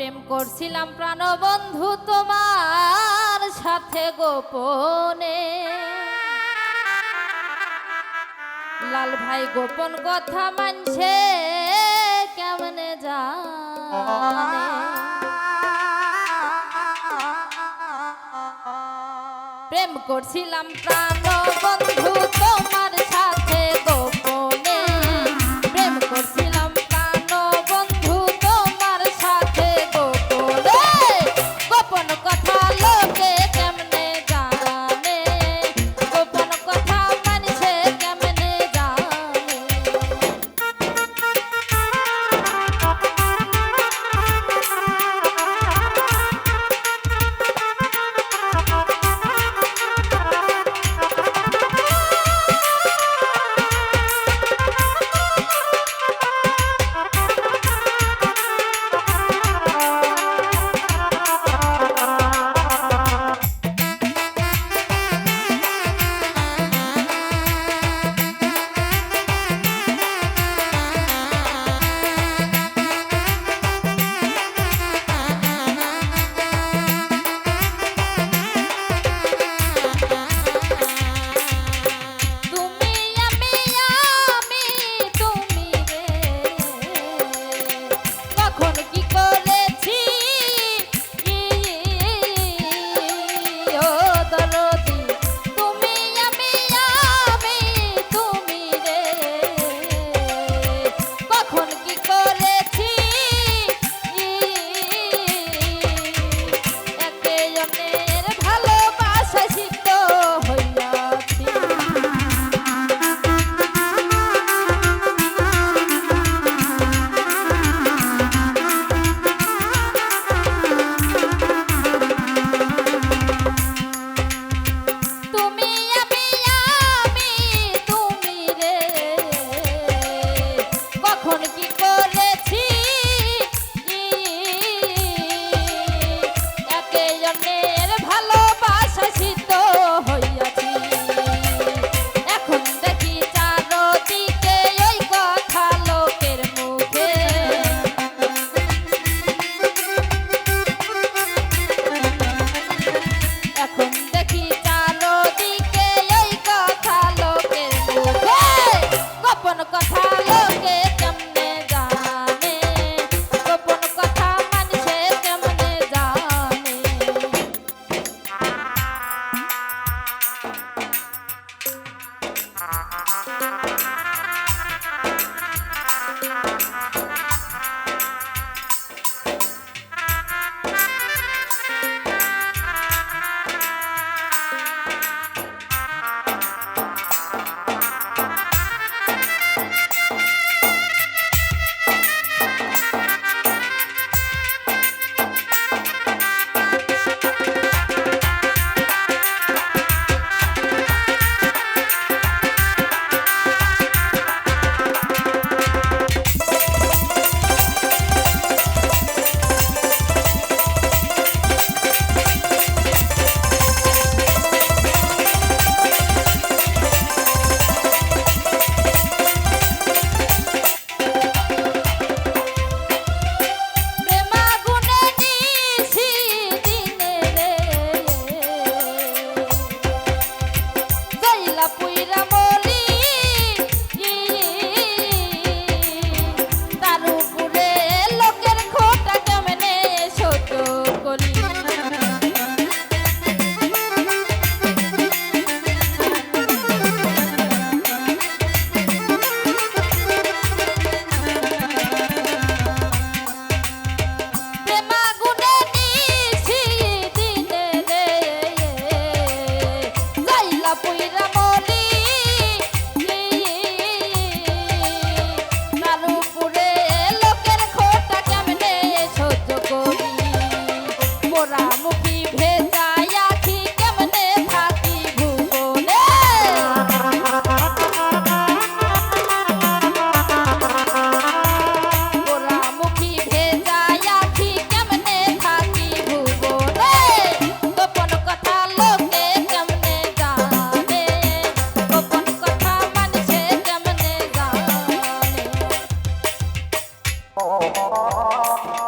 প্রেম করছিলাম প্রাণবন্ধু তোমার সাথে গোপনে। লাল ভাই গোপন কথা মানছে, কেমনে জানে? প্রেম করছিলাম প্রাণ বন্ধু তো Oh, oh.